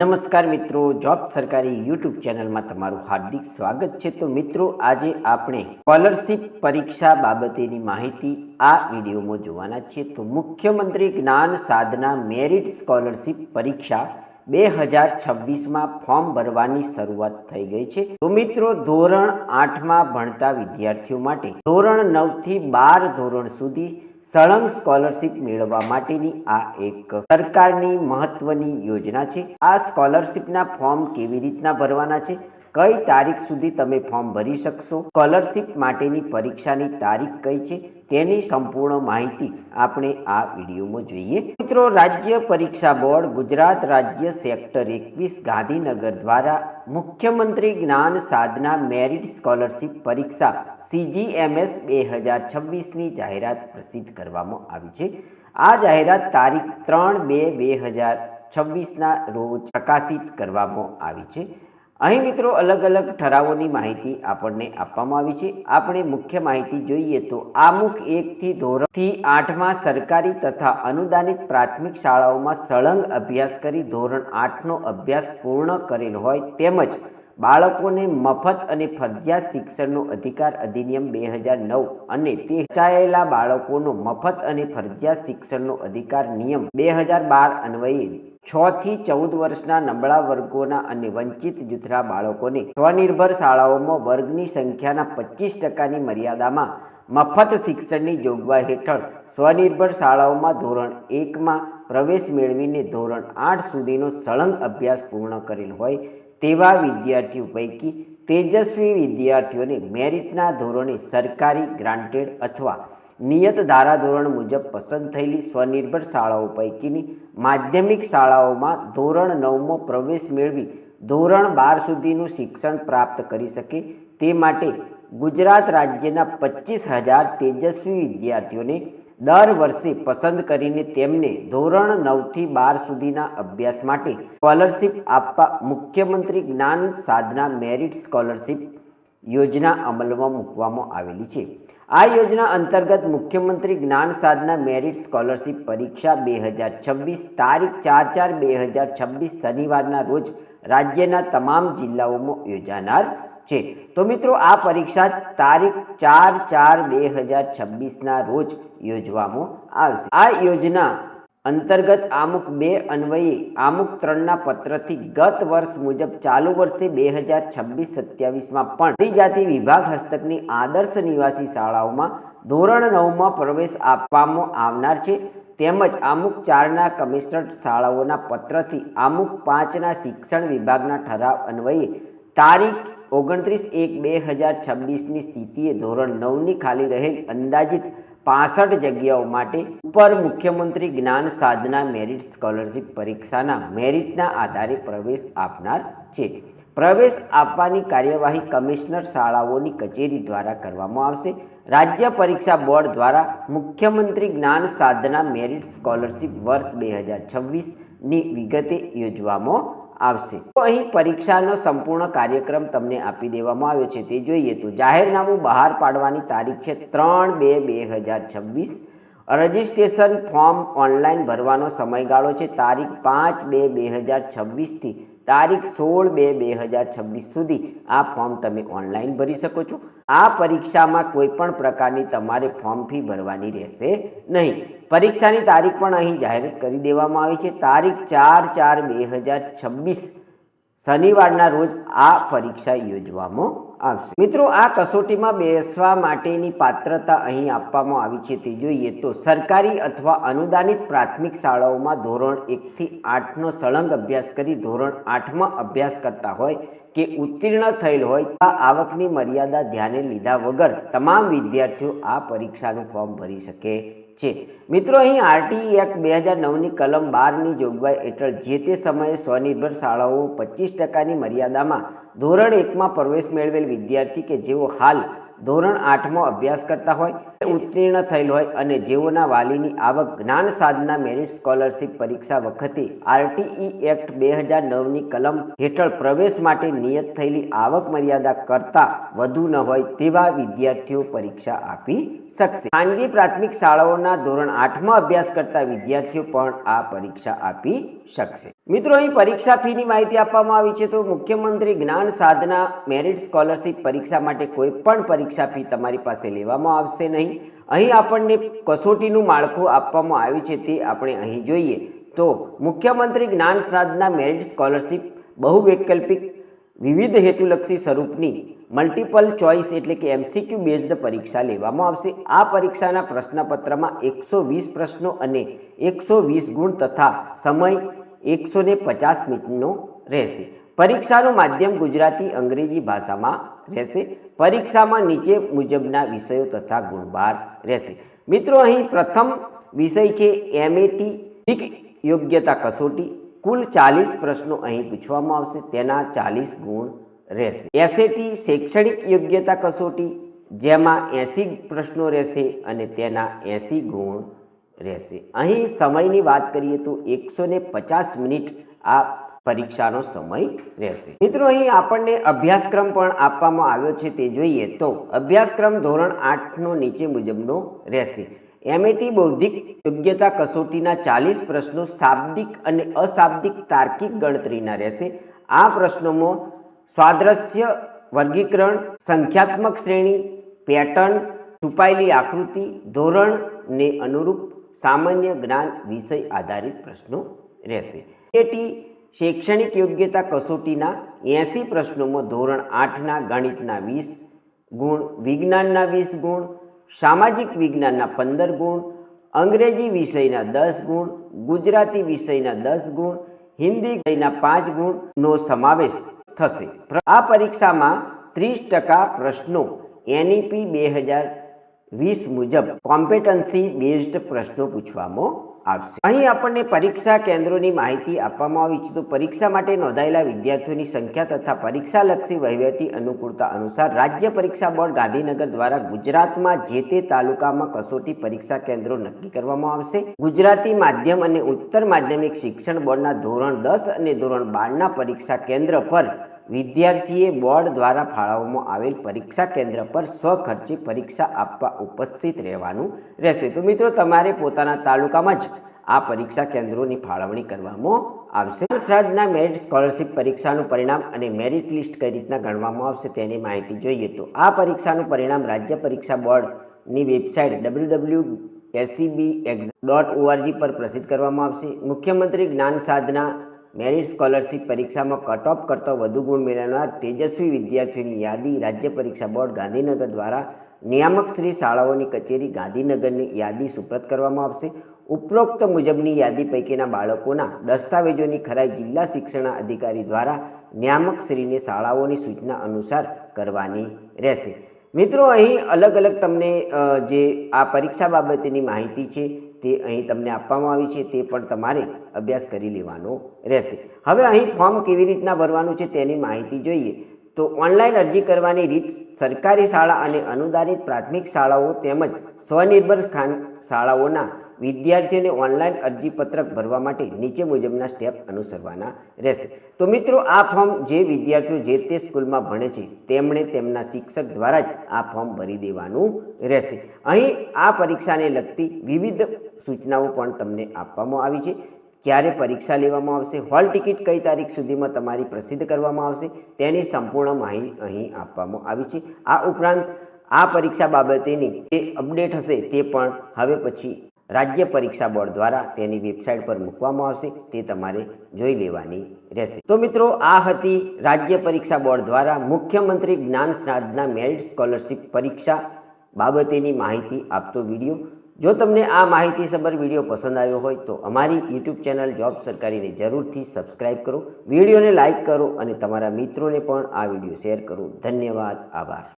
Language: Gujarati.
નમસ્કાર મિત્રો, જોબ સરકારી યુટ્યુબ ચેનલમાં તમારું હાર્દિક સ્વાગત છે. તો મિત્રો, આજે આપણે સ્કોલરશિપ પરીક્ષા બાબતેની માહિતી આ વિડીયોમાં જોવાના છીએ. તો મુખ્યમંત્રી જ્ઞાન સાધના મેરિટ સ્કોલરશિપ પરીક્ષા બે હજાર છવ્વીસમાં ફોર્મ ભરવાની શરૂઆત થઈ ગઈ છે. તો મિત્રો, ધોરણ આઠમાં ભણતા વિદ્યાર્થીઓ માટે ધોરણ નવથી બાર ધોરણ સુધી સળંગ સ્કોલરશિપ મેળવવા માટેની આ એક સરકારની મહત્વની યોજના છે. આ સ્કોલરશિપના ફોર્મ કેવી રીતના ભરવાના છે? કઈ તારીખ સુધી તમે ફોર્મ ભરી શકશો? સ્કોલરશિપ માટેની પરીક્ષાની તારીખ કઈ છે? તેની સંપૂર્ણ માહિતી આપણે આ વિડીયોમાં જોઈએ. મિત્રો, રાજ્ય પરીક્ષા બોર્ડ ગુજરાત રાજ્ય સેક્ટર એકવીસ ગાંધીનગર દ્વારા મુખ્યમંત્રી જ્ઞાન સાધના મેરિટ સ્કોલરશિપ પરીક્ષા સીજીએમએસ બે હજાર છવ્વીસની જાહેરાત પ્રસિદ્ધ કરવામાં આવી છે. આ જાહેરાત તારીખ ત્રણ બે બે હજાર છવ્વીસના રોજ પ્રકાશિત કરવામાં આવી છે. અહીં મિત્રો અલગ અલગ ઠરાવોની માહિતી આપણને આપવામાં આવી છે. આપણે મુખ્ય માહિતી જોઈએ તો આમુખ એકથી ધોરણથી આઠમાં સરકારી તથા અનુદાનિત પ્રાથમિક શાળાઓમાં સળંગ અભ્યાસ કરી ધોરણ આઠનો અભ્યાસ પૂર્ણ કરેલ હોય તેમજ બાળકોને મફત અને ફરજિયાત શિક્ષણનો અધિકાર અધિનિયમ બે હજાર નવ અને તે વચાયેલા બાળકોનો મફત અને ફરજિયાત શિક્ષણનો અધિકાર નિયમ બે હજાર બાર અન્વયે છ થી ચૌદ વર્ષના નબળા વર્ગોના અને વંચિત જૂથના બાળકોને સ્વનિર્ભર શાળાઓમાં વર્ગની સંખ્યાના પચીસ ટકાની મર્યાદામાં મફત શિક્ષણની જોગવાઈ હેઠળ સ્વનિર્ભર શાળાઓમાં ધોરણ એકમાં પ્રવેશ મેળવીને ધોરણ આઠ સુધીનો સળંગ અભ્યાસ પૂર્ણ કરેલ હોય તેવા વિદ્યાર્થીઓ પૈકી તેજસ્વી વિદ્યાર્થીઓને મેરિટના ધોરણે સરકારી ગ્રાન્ટેડ અથવા નિયત ધારાધોરણ મુજબ પસંદ થયેલી સ્વનિર્ભર શાળાઓ પૈકીની માધ્યમિક શાળાઓમાં ધોરણ નવમો પ્રવેશ મેળવી ધોરણ બાર સુધીનું શિક્ષણ પ્રાપ્ત કરી શકે તે માટે ગુજરાત રાજ્યના પચીસ હજાર તેજસ્વી વિદ્યાર્થીઓને દર વર્ષે પસંદ કરીને તેમને ધોરણ નવથી બાર સુધીના અભ્યાસ માટે સ્કોલરશિપ આપવા મુખ્યમંત્રી જ્ઞાન સાધના મેરિટ સ્કોલરશિપ યોજના અમલમાં મૂકવામાં આવેલી છે. આ યોજના અંતર્ગત મુખ્યમંત્રી જ્ઞાન સાધના મેરિટ સ્કોલરશિપ પરીક્ષા બે હજાર છવ્વીસ તારીખ ચાર ચાર બે હજાર છવ્વીસ શનિવારના રોજ રાજ્યના તમામ જિલ્લાઓમાં યોજાનાર છે. તો મિત્રો, આ પરીક્ષા તારીખ ચાર ચાર બે હજાર છવ્વીસના રોજ યોજવામાં આવશે. આ યોજના અંતર્ગત આમુક બે અન્વયે, આમુક ત્રણના પત્રથી ગત વર્ષ મુજબ ચાલુ વર્ષે બે હજાર છવ્વીસ સત્યાવીસમાં પણ આદિજાતિ વિભાગ હસ્તકની આદર્શ નિવાસી શાળાઓમાં ધોરણ નવમાં પ્રવેશ આપવામાં આવનાર છે. તેમજ આમુક ચારના કમિશનર શાળાઓના પત્રથી આમુક પાંચના શિક્ષણ વિભાગના ઠરાવ અન્વયે તારીખ ઓગણત્રીસ એક બે હજાર છવ્વીસની સ્થિતિએ ધોરણ નવની ખાલી રહેલ અંદાજિત પાસઠ જગ્યાઓ માટે ઉપર મુખ્યમંત્રી જ્ઞાન સાધના મેરિટ સ્કોલરશિપ પરીક્ષાના મેરિટના આધારે પ્રવેશ આપનાર છે. પ્રવેશ આપવાની કાર્યવાહી કમિશનર શાળાઓની કચેરી દ્વારા કરવામાં આવશે. રાજ્ય પરીક્ષા બોર્ડ દ્વારા મુખ્યમંત્રી જ્ઞાન સાધના મેરિટ સ્કોલરશિપ વર્ષ બે હજાર છવ્વીસની વિગતે યોજવામાં આવશે. તો અહીં પરીક્ષાનો સંપૂર્ણ કાર્યક્રમ તમને આપી દેવામાં આવ્યો છે. તે જોઈએ તો જાહેરનામું બહાર પાડવાની તારીખ છે ત્રણ બે બે હજાર છવ્વીસ. રજિસ્ટ્રેશન ફોર્મ ઓનલાઈન ભરવાનો સમયગાળો છે તારીખ પાંચ બે બે હજાર છવ્વીસથી તારીખ સોળ બે બે હજાર છવ્વીસ સુધી આ ફોર્મ તમે ઓનલાઈન ભરી શકો છો. આ પરીક્ષામાં કોઈ પણ પ્રકારની તમારે ફોર્મ ફી ભરવાની રહેશે નહીં. પરીક્ષાની તારીખ પણ અહીં જાહેરાત કરી દેવામાં આવી છે. તારીખ ચાર ચાર બે હજાર છવ્વીસ શનિવારના રોજ આ પરીક્ષા યોજવામાં આવશે. મિત્રો, આ કસોટીમાં બેસવા માટેની પાત્રતા અહીં આપવામાં આવી છે. તે જોઈએ તો સરકારી અથવા અનુદાનિત પ્રાથમિક શાળાઓમાં ધોરણ એકથી આઠનો સળંગ અભ્યાસ કરી ધોરણ આઠમાં અભ્યાસ કરતા હોય કે ઉત્તીર્ણ થયેલ હોય, આ આવકની મર્યાદા ધ્યાને લીધા વગર તમામ વિદ્યાર્થીઓ આ પરીક્ષાનું ફોર્મ ભરી શકે છે. મિત્રો, અહીં આરટીઈ એક્ટ બે હજાર નવની કલમ બારની જોગવાઈ હેઠળ જે તે સમયે સ્વનિર્ભર શાળાઓ પચીસ ટકાની મર્યાદામાં ધોરણ એકમાં પ્રવેશ મેળવેલ વિદ્યાર્થી કે જેઓ હાલ ધોરણ આઠમાં અભ્યાસ કરતા હોય ઉત્તીર્ણ થયેલ હોય અને જેઓના વાલીની આવક જ્ઞાન સાધના મેરિટ સ્કોલરશિપ પરીક્ષા વખતે આરટીઈ એક્ટ બે હજાર નવની કલમ હેઠળ પ્રવેશ માટે નિયત થયેલી આવક મર્યાદા કરતાં વધુ ન હોય તેવા વિદ્યાર્થીઓ પરીક્ષા આપી શકશે. ખાનગી પ્રાથમિક શાળાઓના ધોરણ આઠમાં અભ્યાસ કરતા વિદ્યાર્થીઓ પણ આ પરીક્ષા આપી શકશે. મિત્રો, અહીં પરીક્ષા ફીની માહિતી આપવામાં આવી છે. તો મુખ્યમંત્રી જ્ઞાન સાધના મેરિટ સ્કોલરશિપ પરીક્ષા માટે કોઈ પણ પરીક્ષા ફી તમારી પાસે લેવામાં આવશે નહીં. અહીં આપણને કસોટીનું માળખું આપવામાં આવ્યું છે તે આપણે અહીં જોઈએ. તો મુખ્યમંત્રી જ્ઞાન સાધના મેરિટ સ્કોલરશિપ બહુવૈકલ્પિક, વિવિધ હેતુલક્ષી સ્વરૂપની મલ્ટિપલ ચોઇસ એટલે કે એમસીક્યુ બેઝડ પરીક્ષા લેવામાં આવશે. આ પરીક્ષાના પ્રશ્નપત્રમાં એકસો વીસ પ્રશ્નો અને એકસો વીસ ગુણ તથા સમય એકસો ને પચાસ મિનિટનો રહેશે. પરીક્ષાનું માધ્યમ ગુજરાતી અંગ્રેજી ભાષામાં રહેશે. પરીક્ષામાં નીચે મુજબના વિષયો તથા ગુણબાર રહેશે. મિત્રો, અહીં પ્રથમ વિષય છે એમએટી યોગ્યતા કસોટી. કુલ ચાલીસ પ્રશ્નો અહીં પૂછવામાં આવશે. તેના ચાલીસ ગુણ રહેશે. એસએટી શૈક્ષણિક યોગ્યતા કસોટી, જેમાં એંસી પ્રશ્નો રહેશે અને તેના એંસી ગુણ રહેશે. અહીં સમયની વાત કરીએ તો એકસો પચાસ મિનિટ આ પરીક્ષાનો સમય રહેશે. મિત્રો, અહીં આપણને અભ્યાસક્રમ પણ આપવામાં આવ્યો છે, તે જોઈએ તો અભ્યાસક્રમ ધોરણ આઠનો નીચે મુજબનો રહેશે. એમએટી બૌદ્ધિક યોગ્યતા કસોટીના ચાલીસ પ્રશ્નો શાબ્દિક અને અશાબ્દિક તાર્કિક ગણતરીના રહેશે. આ પ્રશ્નોમાં સ્વાદ્રશ્ય વર્ગીકરણ, સંખ્યાત્મક શ્રેણી, પેટર્ન, છુપાયેલી આકૃતિ, ધોરણને અનુરૂપ સામાન્ય જ્ઞાન વિષય આધારિત પ્રશ્નો રહેશે. એટી શૈક્ષણિક યોગ્યતા કસોટીના એંસી પ્રશ્નોમાં ધોરણ આઠના ગણિતના વીસ ગુણ, વિજ્ઞાનના વીસ ગુણ, સામાજિક વિજ્ઞાનના પંદર ગુણ, અંગ્રેજી વિષયના દસ ગુણ, ગુજરાતી વિષયના દસ ગુણ, હિન્દી વિષયના પાંચ ગુણનો સમાવેશ થશે. આ પરીક્ષામાં ત્રીસ ટકા પ્રશ્નો એનઈપી બે હજાર વીસ મુજબ કોમ્પિટન્સી બેઝડ પ્રશ્નો પૂછવામાં આવશે. અહીં આપણને પરીક્ષા કેન્દ્રોની માહિતી આપવામાં આવી છે. તો પરીક્ષા માટે નોંધાયેલા વિદ્યાર્થીઓની સંખ્યા તથા પરીક્ષાલક્ષી વહીવટી અનુકૂળતા અનુસાર રાજ્ય પરીક્ષા બોર્ડ ગાંધીનગર દ્વારા ગુજરાતમાં જે તે તાલુકામાં કસોટી પરીક્ષા કેન્દ્રો નક્કી કરવામાં આવશે. ગુજરાતી માધ્યમ અને ઉત્તર માધ્યમિક શિક્ષણ બોર્ડના ધોરણ દસ અને ધોરણ બારના પરીક્ષા કેન્દ્ર પર વિદ્યાર્થીએ બોર્ડ દ્વારા ફાળવવામાં આવેલ પરીક્ષા કેન્દ્ર પર સ્વખર્ચે પરીક્ષા આપવા ઉપસ્થિત રહેવાનું રહેશે. તો મિત્રો, તમારે પોતાના તાલુકામાં જ આ પરીક્ષા કેન્દ્રોની ફાળવણી કરવામાં આવશે. સર્જના મેરિટ સ્કોલરશિપ પરીક્ષાનું પરિણામ અને મેરિટ લિસ્ટ કઈ રીતના ગણવામાં આવશે તેની માહિતી જોઈએ. તો આ પરીક્ષાનું પરિણામ રાજ્ય પરીક્ષા બોર્ડની website W W SCB dot ORG પર પ્રસિદ્ધ કરવામાં આવશે. મુખ્યમંત્રી જ્ઞાન સાધના મેરિટ સ્કોલરશિપ પરીક્ષામાં કટ ઓફ કરતા વધુ ગુણ મેળવનાર તેજસ્વી વિદ્યાર્થીઓની યાદી રાજ્ય પરીક્ષા બોર્ડ ગાંધીનગર દ્વારા નિયામક શ્રી શાળાઓની કચેરી ગાંધીનગરની યાદી સુપ્રત કરવામાં આવશે. ઉપરોક્ત મુજબની યાદી પૈકીના બાળકોના દસ્તાવેજોની ખરાઈ જિલ્લા શિક્ષણ અધિકારી દ્વારા નિયામક શ્રીને શાળાઓની સૂચના અનુસાર કરવાની રહેશે. મિત્રો, અહીં અલગ અલગ તમને જે આ પરીક્ષા બાબતેની માહિતી છે તે અહીં તમને આપવામાં આવી છે, તે પણ તમારે અભ્યાસ કરી લેવાનો રહેશે. હવે અહીં ફોર્મ કેવી રીતના ભરવાનું છે તેની માહિતી જોઈએ. તો ઓનલાઈન અરજી કરવાની રીત સરકારી શાળા અને અનુદાનિત પ્રાથમિક શાળાઓ તેમજ સ્વનિર્ભર શાળાઓના વિદ્યાર્થીઓને ઓનલાઈન અરજીપત્રક ભરવા માટે નીચે મુજબના સ્ટેપ અનુસરવાના રહેશે. તો મિત્રો, આ ફોર્મ જે વિદ્યાર્થીઓ જે તે સ્કૂલમાં ભણે છે, તેમણે તેમના શિક્ષક દ્વારા જ આ ફોર્મ ભરી દેવાનું રહેશે. અહીં આ પરીક્ષાને લગતી વિવિધ સૂચનાઓ પણ તમને આપવામાં આવી છે. ક્યારે પરીક્ષા લેવામાં આવશે? હોલ ટિકિટ કઈ તારીખ સુધીમાં તમારી પ્રસિદ્ધ કરવામાં આવશે? તેની સંપૂર્ણ માહિતી અહીં આપવામાં આવી છે. આ ઉપરાંત આ પરીક્ષા બાબતેની જે અપડેટ હશે તે પણ હવે પછી રાજ્ય પરીક્ષા બોર્ડ દ્વારા તેની વેબસાઇટ પર મૂકવામાં આવશે. તે તમારે જોઈ લેવાની રહેશે. તો મિત્રો, આ હતી રાજ્ય પરીક્ષા બોર્ડ દ્વારા મુખ્યમંત્રી જ્ઞાન શ્રાદ્ધના મેરિટ સ્કોલરશિપ પરીક્ષા બાબતેની માહિતી આપતો વીડિયો. જો તમને આ માહિતીસભર વીડિયો પસંદ આવ્યો હોય તો અમારી યુટ્યુબ ચેનલ જોબ સરકારીને જરૂરથી સબસ્ક્રાઇબ કરો, વિડીયોને લાઇક કરો અને તમારા મિત્રોને પણ આ વીડિયો શેર કરો. ધન્યવાદ, આભાર.